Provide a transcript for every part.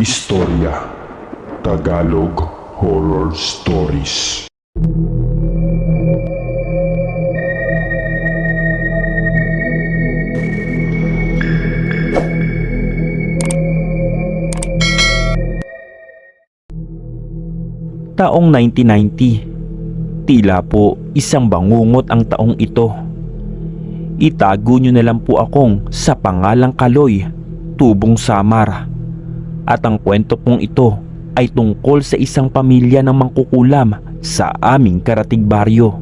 Istorya Tagalog Horror Stories Taong 1990. Tila po isang bangungot ang taong ito. Itago nyo na lang po akong sa pangalang Kaloy, Tubong Samar. At ang kwento pong ito ay tungkol sa isang pamilya ng mangkukulam sa aming karatig baryo.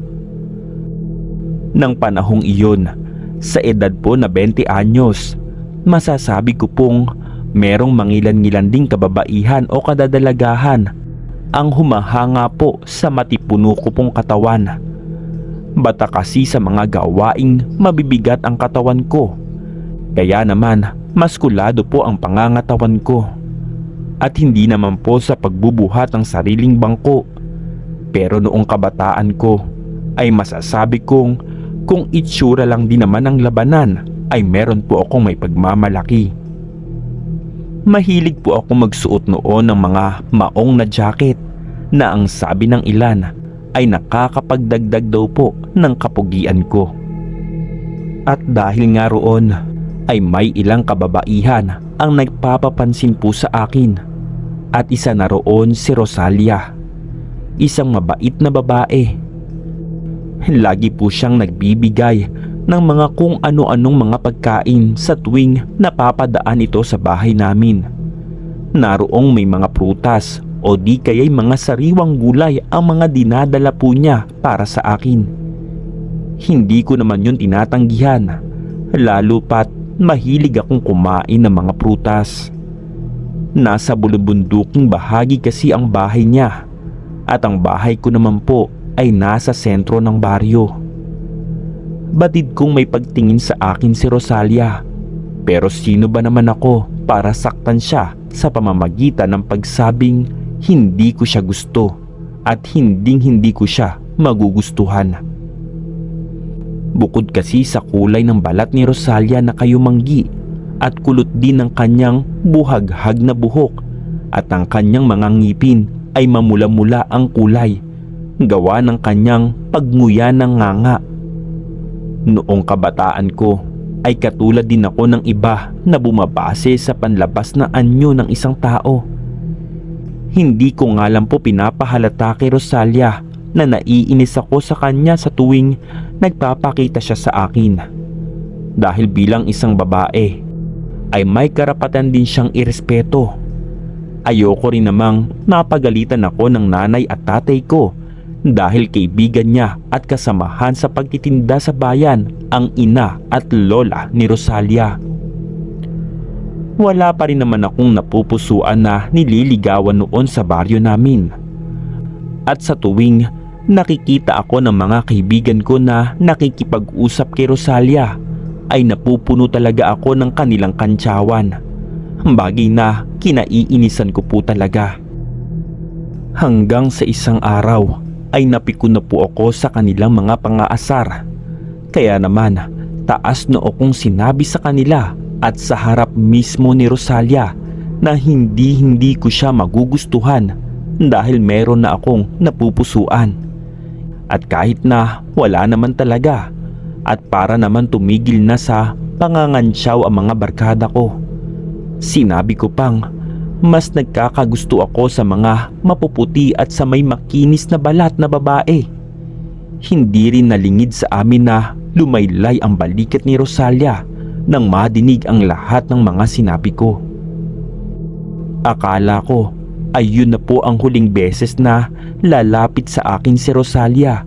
Nang panahong iyon, sa edad po na 20 anyos, masasabi ko pong merong mangilan-ngilan ding kababaihan o kadadalagahan ang humahanga po sa matipuno ko pong katawan. Bata kasi sa mga gawaing mabibigat ang katawan ko. Kaya naman, maskulado po ang pangangatawan ko. At hindi naman po sa pagbubuhat ng sariling bangko. Pero noong kabataan ko, ay masasabi kong kung itsura lang din naman ang labanan, ay meron po akong may pagmamalaki. Mahilig po ako magsuot noon ng mga maong na jacket na ang sabi ng ilan ay nakakapagdagdag daw po ng kapugian ko. At dahil nga roon ay may ilang kababaihan ang nagpapapansin po sa akin at isa na roon si Rosalia, isang mabait na babae. Lagi po siyang nagbibigay ng mga kung ano-anong mga pagkain sa tuwing napapadaan ito sa bahay namin. Naroong may mga prutas o di kaya'y mga sariwang gulay ang mga dinadala po niya para sa akin. Hindi ko naman yun tinatanggihan, lalo pat mahilig akong kumain ng mga prutas. Nasa bulubunduking bahagi kasi ang bahay niya at ang bahay ko naman po ay nasa sentro ng baryo. Batid kong may pagtingin sa akin si Rosalia pero sino ba naman ako para saktan siya sa pamamagitan ng pagsabing hindi ko siya gusto at hinding hindi ko siya magugustuhan. Bukod kasi sa kulay ng balat ni Rosalia na kayumanggi at kulot din ng kanyang buhaghag na buhok at ang kanyang mga ngipin ay mamula-mula ang kulay gawa ng kanyang pagnguya ng nganga. Noong kabataan ko ay katulad din ako ng iba na bumabase sa panlabas na anyo ng isang tao. Hindi ko nga lang po pinapahalata kay Rosalia na naiinis ako sa kanya sa tuwing nagpapakita siya sa akin. Dahil bilang isang babae ay may karapatan din siyang irespeto. Ayoko rin namang napagalitan ako ng nanay at tatay ko dahil kaibigan niya at kasamahan sa pagtitinda sa bayan ang ina at lola ni Rosalia. Wala pa rin naman akong napupusuan na nililigawan noon sa baryo namin. At sa tuwing nakikita ako ng mga kaibigan ko na nakikipag-usap kay Rosalia ay napupuno talaga ako ng kanilang kantsawan. Bagay na kinaiinisan ko po talaga. Hanggang sa isang araw ay napiko na po ako sa kanilang mga pangaasar. Kaya naman, taas na akong sinabi sa kanila at sa harap mismo ni Rosalia na hindi hindi ko siya magugustuhan dahil meron na akong napupusuan. At kahit na wala naman talaga at para naman tumigil na sa pangangansyaw ang mga barkada ko. Sinabi ko pang mas nagkakagusto ako sa mga mapuputi at sa may makinis na balat na babae. Hindi rin nalingid sa amin na lumaylay ang balikat ni Rosalia nang madinig ang lahat ng mga sinabi ko. Akala ko ay yun na po ang huling beses na lalapit sa akin si Rosalia.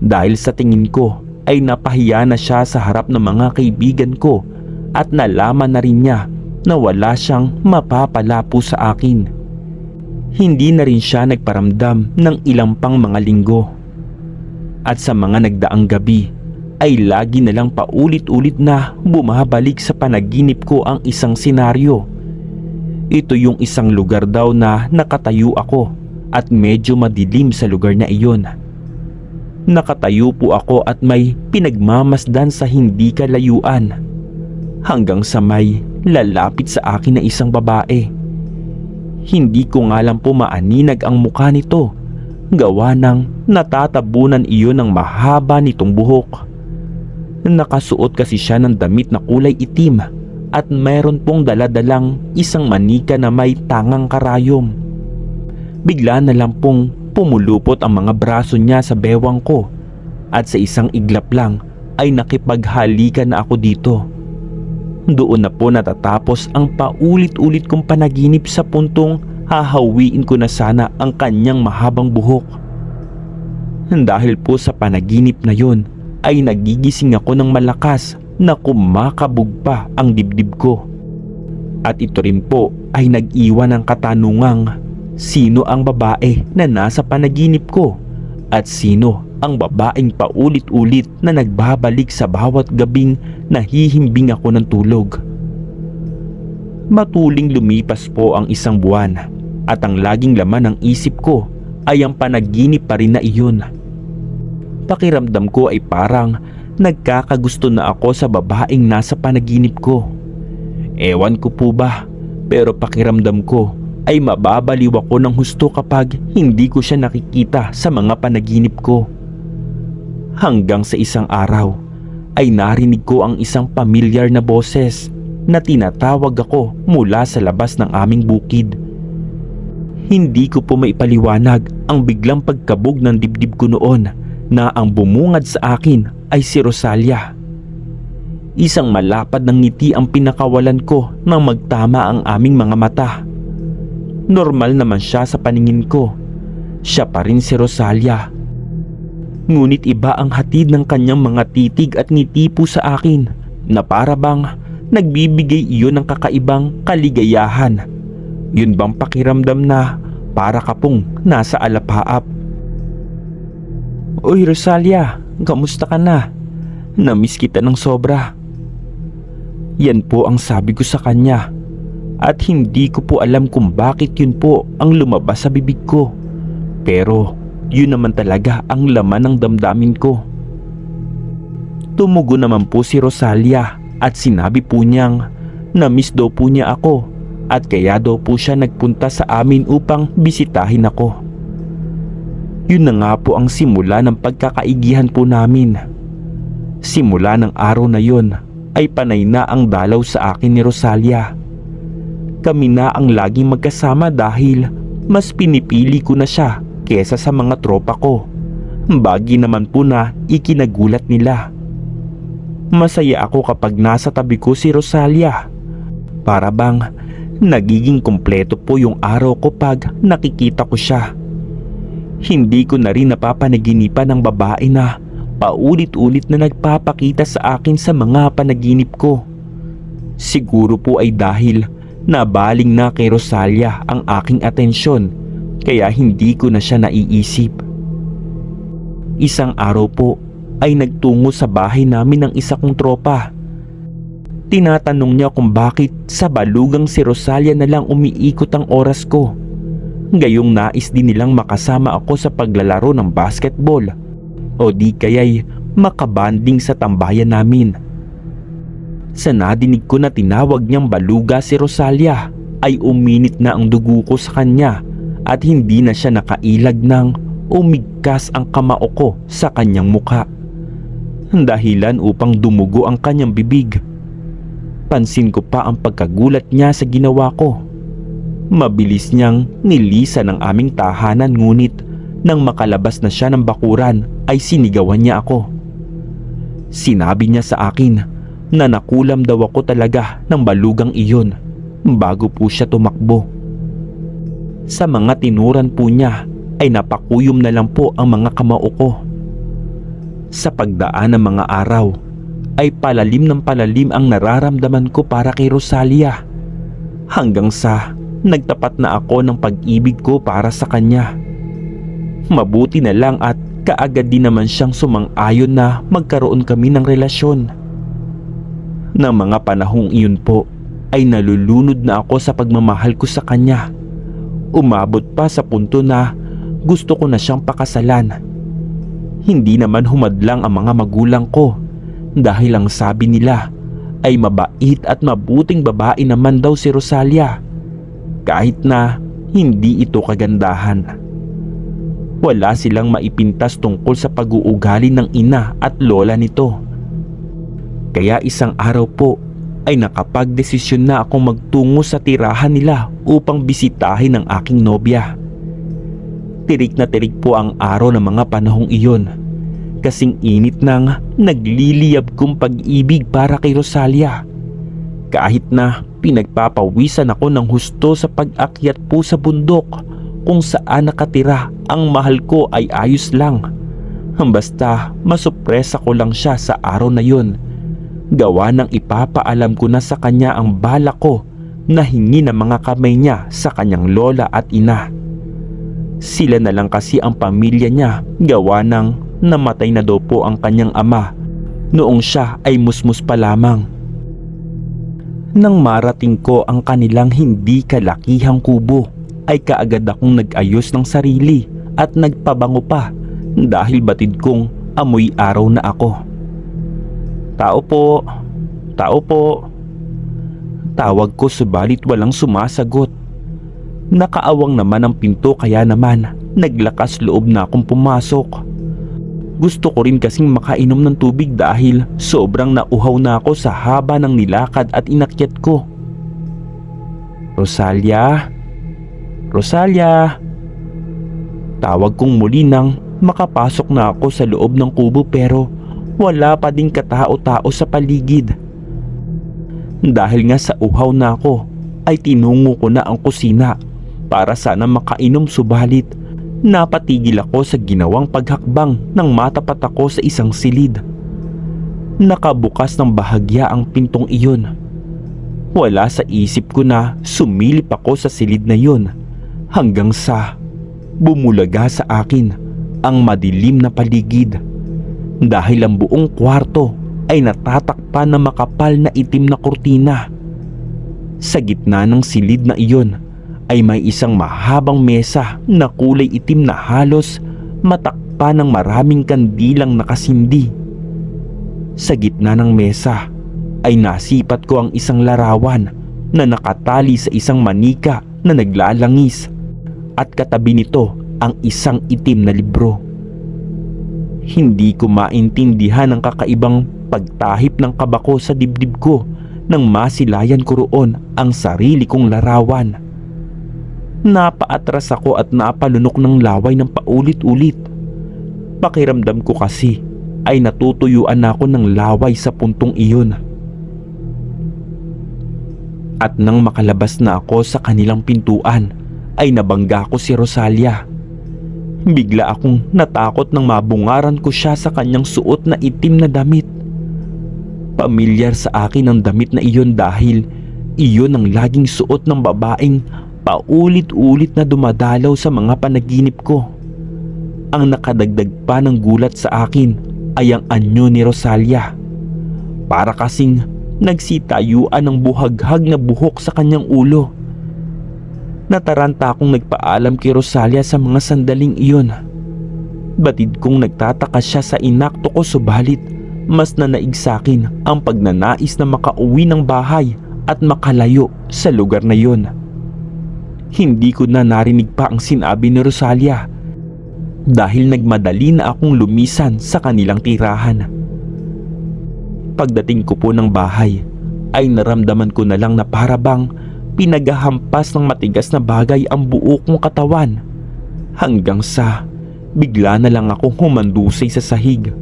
Dahil sa tingin ko ay napahiya na siya sa harap ng mga kaibigan ko at nalaman na rin niya na wala siyang mapapala po sa akin. Hindi na rin siya nagparamdam ng ilang pang mga linggo. At sa mga nagdaang gabi ay lagi na lang paulit-ulit na bumabalik sa panaginip ko ang isang senaryo. Ito yung isang lugar daw na nakatayo ako at medyo madilim sa lugar na iyon. Nakatayo po ako at may pinagmamasdan sa hindi kalayuan hanggang sa may lalapit sa akin na isang babae. Hindi ko nga lang po maaninag ang mukha nito. Gawa ng natatabunan iyon ng mahaba nitong buhok. Nakasuot kasi siya ng damit na kulay itim at mayroon pong daladalang isang manika na may tangang karayom. Bigla na lang pong pumulupot ang mga braso niya sa bewang ko at sa isang iglap lang ay nakipaghalikan na ako dito. Doon na po natatapos ang paulit-ulit kong panaginip sa puntong hahawiin ko na sana ang kanyang mahabang buhok. Dahil po sa panaginip na yon ay nagigising ako ng malakas na kumakabog pa ang dibdib ko. At ito rin po ay nag-iwan ng katanungang sino ang babae na nasa panaginip ko at sino ang babaeng paulit-ulit na nagbabalik sa bawat gabing nahihimbing ako ng tulog. Matuling lumipas po ang isang buwan at ang laging laman ng isip ko ay ang panaginip pa rin na iyon. Pakiramdam ko ay parang nagkakagusto na ako sa babaeng nasa panaginip ko. Ewan ko po ba, pero pakiramdam ko ay mababaliw ako ng husto kapag hindi ko siya nakikita sa mga panaginip ko. Hanggang sa isang araw ay narinig ko ang isang pamilyar na boses na tinatawag ako mula sa labas ng aming bukid. Hindi ko po maipaliwanag ang biglang pagkabog ng dibdib ko noon na ang bumungad sa akin ay si Rosalia. Isang malapad ng ngiti ang pinakawalan ko nang magtama ang aming mga mata. Normal naman siya sa paningin ko. Siya pa rin si Rosalia. Ngunit iba ang hatid ng kanyang mga titig at ngiti po sa akin na para bang nagbibigay iyon ng kakaibang kaligayahan. Yun bang pakiramdam na para ka nasa alapaap. Uy Rosalia, kamusta ka na? Namiss kita ng sobra. Yan po ang sabi ko sa kanya at hindi ko po alam kung bakit yun po ang lumabas sa bibig ko. Pero yun naman talaga ang laman ng damdamin ko. Tumugo naman po si Rosalia at sinabi po niyang na-miss daw po niya ako at kaya daw po siya nagpunta sa amin upang bisitahin ako. Yun na nga po ang simula ng pagkakaigihan po namin. Simula ng araw na yun ay panay na ang dalaw sa akin ni Rosalia. Kami na ang laging magkasama dahil mas pinipili ko na siya kesa sa mga tropa ko. Bagi naman po na ikinagulat nila. Masaya ako kapag nasa tabi ko si Rosalia. Para bang nagiging kompleto po yung araw ko pag nakikita ko siya. Hindi ko na rin napapanaginipan ng babae na paulit-ulit na nagpapakita sa akin sa mga panaginip ko. Siguro po ay dahil nabaling na kay Rosalia ang aking atensyon kaya hindi ko na siya naiisip. Isang araw po ay nagtungo sa bahay namin ng isa kong tropa. Tinatanong niya kung bakit sa balugang si Rosalia na lang umiikot ang oras ko. Gayong nais din nilang makasama ako sa paglalaro ng basketball o di kaya'y makabanding sa tambayan namin. Sa nadinig ko na tinawag niyang baluga si Rosalia ay uminit na ang dugo ko sa kanya at hindi na siya nakailag ng umigkas ang kamao ko sa kanyang mukha. Dahilan upang dumugo ang kanyang bibig. Pansin ko pa ang pagkagulat niya sa ginawa ko. Mabilis niyang nilisan ang aming tahanan ngunit nang makalabas na siya ng bakuran ay sinigawan niya ako. Sinabi niya sa akin na nakulam daw ako talaga ng balugang iyon bago po siya tumakbo. Sa mga tinuran po niya ay napakuyom na lang po ang mga kamao ko. Sa pagdaan ng mga araw ay palalim ng palalim ang nararamdaman ko para kay Rosalia hanggang sa nagtapat na ako ng pag-ibig ko para sa kanya. Mabuti na lang at kaagad din naman siyang sumang-ayon na magkaroon kami ng relasyon. Nang mga panahong iyon po ay nalulunod na ako sa pagmamahal ko sa kanya. Umabot pa sa punto na gusto ko na siyang pakasalan. Hindi naman humadlang ang mga magulang ko dahil ang sabi nila ay mabait at mabuting babae naman daw si Rosalia. Kahit na hindi ito kagandahan. Wala silang maipintas tungkol sa pag-uugali ng ina at lola nito. Kaya isang araw po ay nakapagdesisyon na akong magtungo sa tirahan nila upang bisitahin ang aking nobya. Tirik na tirik po ang araw ng mga panahong iyon. Kasing init ng nagliliyab kong pag-ibig para kay Rosalia. Kahit na pinagpapawisan ako ng husto sa pag-akyat po sa bundok kung saan nakatira ang mahal ko ay ayos lang. Basta masupresa ko lang siya sa araw na yun. Gawa ng ipapaalam ko na sa kanya ang bala ko na hingi ng mga kamay niya sa kanyang lola at ina. Sila na lang kasi ang pamilya niya gawa ng namatay na daw po ang kanyang ama noong siya ay musmus pa lamang. Nang marating ko ang kanilang hindi kalakihang kubo ay kaagad akong nag-ayos ng sarili at nagpabango pa dahil batid kong amoy araw na ako. Tao po, tao po. Tawag ko subalit walang sumasagot. Nakaawang naman ang pinto kaya naman naglakas loob na akong pumasok. Gusto ko rin kasing makainom ng tubig dahil sobrang nauhaw na ako sa haba ng nilakad at inakyat ko. Rosalia? Rosalia? Tawag kong muli nang makapasok na ako sa loob ng kubo pero wala pa ding katao-tao sa paligid. Dahil nga sa uhaw na ako ay tinungo ko na ang kusina para sana makainom subalit napatigil ako sa ginawang paghakbang nang matapat ako sa isang silid. Nakabukas ng bahagya ang pintong iyon. Wala sa isip ko na sumilip ako sa silid na iyon hanggang sa bumulaga sa akin ang madilim na paligid dahil ang buong kwarto ay natatakpan ng makapal na itim na kurtina. Sa gitna ng silid na iyon ay may isang mahabang mesa na kulay itim na halos matakpa ng maraming kandilang nakasindi. Sa gitna ng mesa ay nasipat ko ang isang larawan na nakatali sa isang manika na naglalangis at katabi nito ang isang itim na libro. Hindi ko maintindihan ang kakaibang pagtahip ng kabako sa dibdib ko nang masilayan ko roon ang sarili kong larawan. Napaatras ako at napalunok ng laway ng paulit-ulit. Pakiramdam ko kasi ay natutuyuan ako ng laway sa puntong iyon. At nang makalabas na ako sa kanilang pintuan ay nabangga ko si Rosalia. Bigla akong natakot nang mabungaran ko siya sa kanyang suot na itim na damit. Pamilyar sa akin ang damit na iyon dahil iyon ang laging suot ng babaeng paulit-ulit na dumadalaw sa mga panaginip ko. Ang nakadagdag pa ng gulat sa akin ay ang anyo ni Rosalia. Para kasing nagsitayuan ng buhaghag na buhok sa kanyang ulo. Nataranta akong nagpaalam kay Rosalia sa mga sandaling iyon. Batid kong nagtataka siya sa inakto ko subalit mas nanaig sa akin ang pagnanais na makauwi ng bahay at makalayo sa lugar na iyon. Hindi ko na narinig pa ang sinabi ni Rosalia dahil nagmadali na akong lumisan sa kanilang tirahan. Pagdating ko po ng bahay ay naramdaman ko na lang na parabang pinagahampas ng matigas na bagay ang buo kong katawan hanggang sa bigla na lang akong humandusay sa sahig.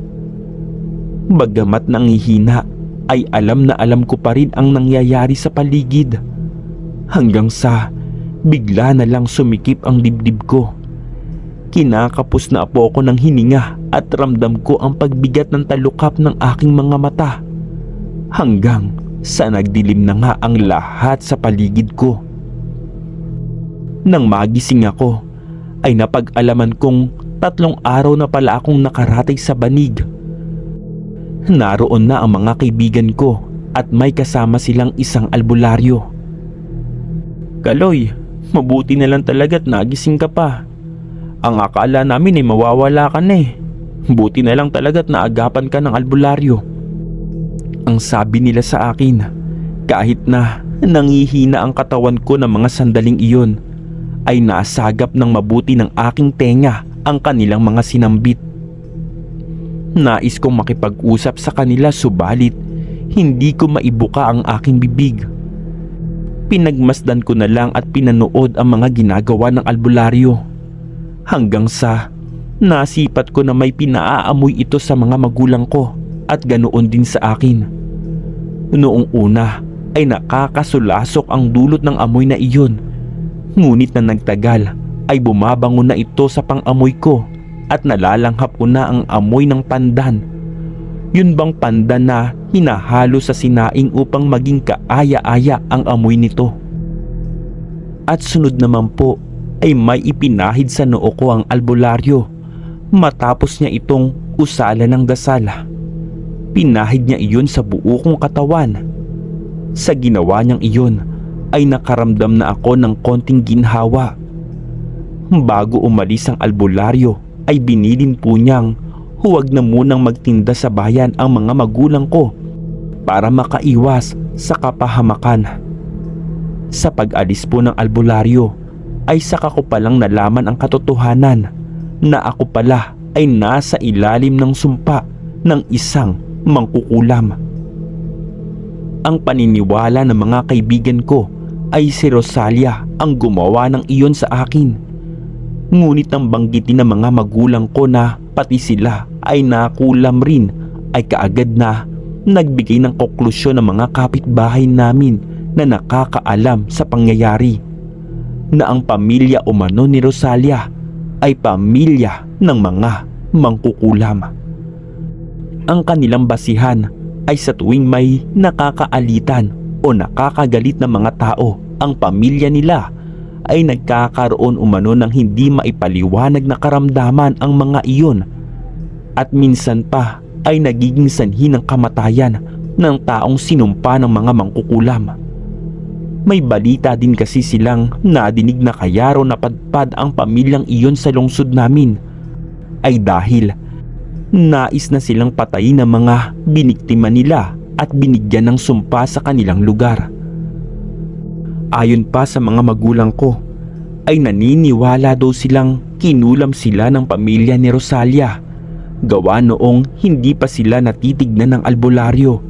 Bagamat nangihina ay alam na alam ko pa rin ang nangyayari sa paligid hanggang sa bigla na lang sumikip ang dibdib ko. Kinakapos na po ako ng hininga at ramdam ko ang pagbigat ng talukap ng aking mga mata. Hanggang sa nagdilim na nga ang lahat sa paligid ko. Nang magising ako, ay napag-alaman kong tatlong araw na pala akong nakaratay sa banig. Naroon na ang mga kaibigan ko at may kasama silang isang albularyo. Kaloy, mabuti na lang talaga't nagising ka pa. Ang akala namin ay mawawala ka na eh. Buti na lang talaga't naagapan ka ng albularyo. Ang sabi nila sa akin, kahit na nangihina ang katawan ko ng mga sandaling iyon, ay nasagap ng mabuti ng aking tenga ang kanilang mga sinambit. Nais kong makipag-usap sa kanila subalit hindi ko maibuka ang aking bibig. Pinagmasdan ko na lang at pinanood ang mga ginagawa ng albularyo. Hanggang sa nasipat ko na may pinaaamoy ito sa mga magulang ko at ganoon din sa akin. Noong una ay nakakasulasok ang dulot ng amoy na iyon. Ngunit na nagtagal ay bumabango na ito sa pangamoy ko at nalalanghap ko na ang amoy ng pandan. Yun bang pandan na hinahalo sa sinaing upang maging kaaya-aya ang amoy nito? At sunod naman po ay may ipinahid sa noo ko ang albularyo matapos niya itong usala ng dasal. Pinahid niya iyon sa buo kong katawan. Sa ginawa niyang iyon ay nakaramdam na ako ng konting ginhawa. Bago umalis ang albularyo ay binilin po niyang huwag na munang magtinda sa bayan ang mga magulang ko para makaiwas sa kapahamakan. Sa pag-alis po ng albularyo ay saka ko palang nalaman ang katotohanan na ako pala ay nasa ilalim ng sumpa ng isang mangkukulam. Ang paniniwala ng mga kaibigan ko ay si Rosalia ang gumawa ng iyon sa akin. Ngunit ang banggitin ng mga magulang ko na pati sila ay nakulam rin ay kaagad na nagbigay ng konklusyon ng mga kapitbahay namin na nakakaalam sa pangyayari na ang pamilya umano ni Rosalia ay pamilya ng mga mangkukulam. Ang kanilang basihan ay sa tuwing may nakakaalitan o nakakagalit na mga tao ang pamilya nila ay nagkakaroon umano ng hindi maipaliwanag na karamdaman ang mga iyon at minsan pa ay nagiging sanhi ng kamatayan ng taong sinumpa ng mga mangkukulam. May balita din kasi silang nadinig na kaya raw napadpad ang pamilyang iyon sa lungsod namin ay dahil nais na silang patayin ng mga biniktima nila at binigyan ng sumpa sa kanilang lugar. Ayon pa sa mga magulang ko, ay naniniwala daw silang kinulam sila ng pamilya ni Rosalia. Gawa noong hindi pa sila natitignan ng albularyo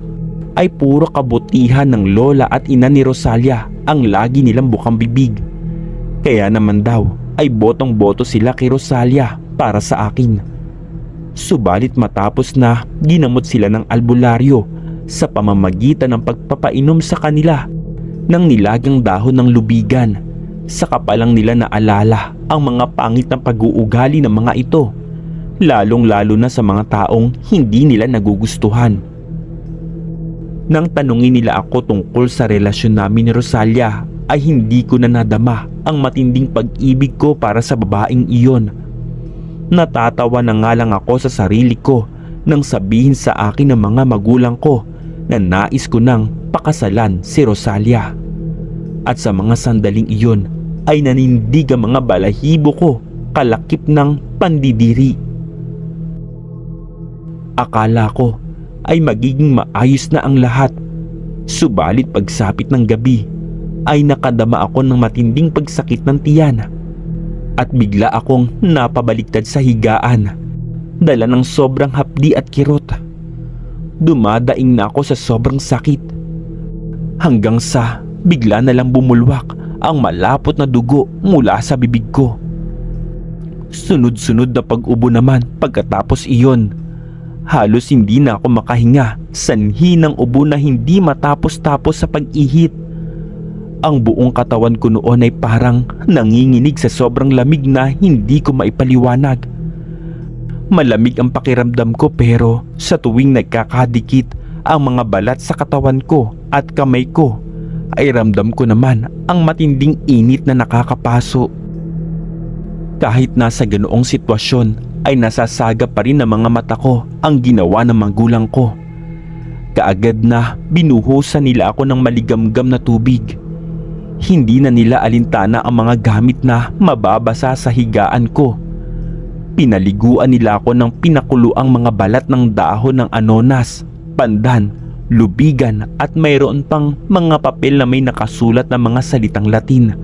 ay puro kabutihan ng lola at ina ni Rosalia ang lagi nilang bukang bibig. Kaya naman daw ay botong-boto sila kay Rosalia para sa akin. Subalit matapos na ginamot sila ng albularyo sa pamamagitan ng pagpapainom sa kanila ng nilagang dahon ng lubigan. Saka pa lang nila naalala ang mga pangit na pag-uugali ng mga ito, lalong lalo na sa mga taong hindi nila nagugustuhan. Nang tanungin nila ako tungkol sa relasyon namin ni Rosalia ay hindi ko na nadama ang matinding pag-ibig ko para sa babaeng iyon. Natatawa na nga lang ako sa sarili ko nang sabihin sa akin ng mga magulang ko na nais ko nang pakasalan si Rosalia. At sa mga sandaling iyon ay nanindig ang mga balahibo ko kalakip ng pandidiri. Akala ko ay magiging maayos na ang lahat. Subalit pagsapit ng gabi ay nakadama ako ng matinding pagsakit ng tiyan at bigla akong napabaliktad sa higaan dala ng sobrang hapdi at kirot. Dumadaing na ako sa sobrang sakit hanggang sa bigla na lang bumulwak ang malapot na dugo mula sa bibig ko. Sunod-sunod na pag-ubo naman pagkatapos iyon. Halos hindi na ako makahinga, sanhi ng ubo na hindi matapos-tapos sa pag-ihit. Ang buong katawan ko noon ay parang nanginginig sa sobrang lamig na hindi ko maipaliwanag. Malamig ang pakiramdam ko pero sa tuwing nagkakadikit ang mga balat sa katawan ko at kamay ko ay ramdam ko naman ang matinding init na nakakapaso. Kahit nasa ganoong sitwasyon ay nasasaga pa rin ng mga mata ko ang ginawa ng magulang ko. Kaagad na binuhusan nila ako ng maligamgam na tubig. Hindi na nila alintana ang mga gamit na mababasa sa higaan ko. Pinaliguan nila ako ng pinakuluang mga balat ng dahon ng anonas, pandan, lubigan at mayroon pang mga papel na may nakasulat na mga salitang Latin.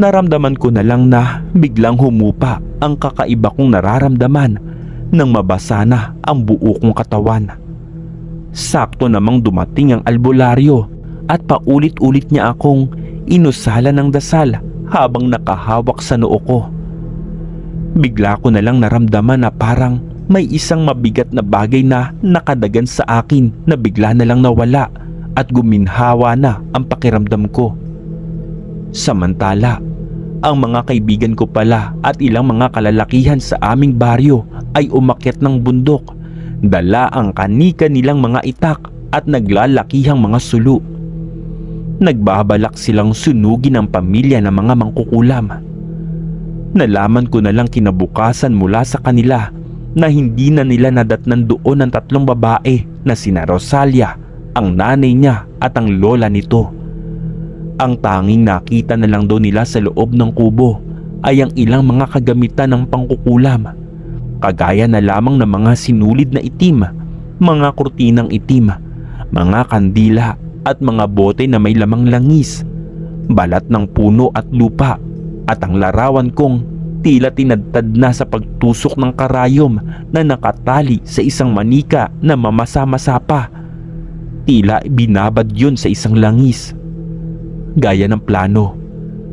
Naramdaman ko na lang na biglang humupa ang kakaiba kong nararamdaman nang mabasa na ang buo kong katawan. Sakto namang dumating ang albularyo at paulit-ulit niya akong inusala ng dasal habang nakahawak sa noo ko. Bigla ko na lang naramdaman na parang may isang mabigat na bagay na nakadagan sa akin na bigla na lang nawala at guminhawa na ang pakiramdam ko. Samantala, ang mga kaibigan ko pala at ilang mga kalalakihan sa aming baryo ay umakyat ng bundok, dala ang kanika nilang mga itak at naglalakihang mga sulu. Nagbabalak silang sunugin ang pamilya ng mga mangkukulam. Nalaman ko na lang kinabukasan mula sa kanila na hindi na nila nadatnan doon ang tatlong babae na sina Rosalia, ang nanay niya at ang lola nito. Ang tanging nakita na lang daw nila sa loob ng kubo ay ang ilang mga kagamitan ng pangkukulam. Kagaya na lamang ng mga sinulid na itim, mga kurtinang itim, mga kandila at mga bote na may lamang langis, balat ng puno at lupa at ang larawan kong tila tinadtad na sa pagtusok ng karayom na nakatali sa isang manika na mamasa-masa pa. Tila binabad yun sa isang langis. Gaya ng plano,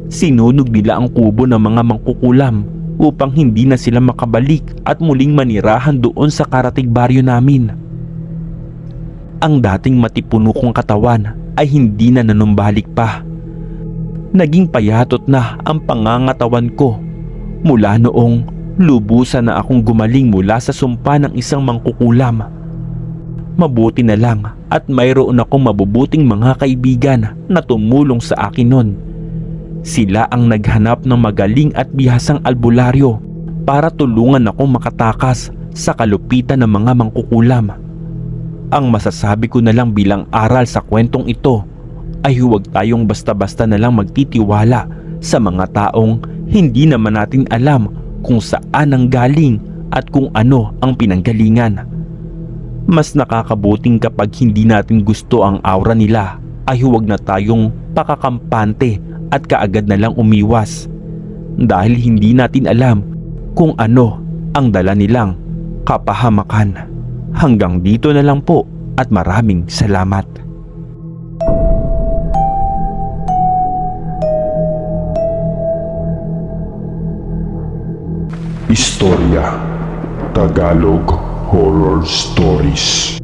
sinunog nila ang kubo ng mga mangkukulam upang hindi na sila makabalik at muling manirahan doon sa karatig baryo namin. Ang dating matipuno kong katawan ay hindi na nanumbalik pa. Naging payatot na ang pangangatawan ko mula noong lubusan na akong gumaling mula sa sumpa ng isang mangkukulam. Mabuti na lang at mayroon akong mabubuting mga kaibigan na tumulong sa akin nun. Sila ang naghanap ng magaling at bihasang albularyo para tulungan akong makatakas sa kalupitan ng mga mangkukulam. Ang masasabi ko na lang bilang aral sa kwentong ito ay huwag tayong basta-basta na lang magtitiwala sa mga taong hindi naman natin alam kung saan ang galing at kung ano ang pinanggalingan. Mas nakakabuting kapag hindi natin gusto ang aura nila ay huwag na tayong pakakampante at kaagad na lang umiwas dahil hindi natin alam kung ano ang dala nilang kapahamakan. Hanggang dito na lang po at maraming salamat. Istorya Tagalog Horror Stories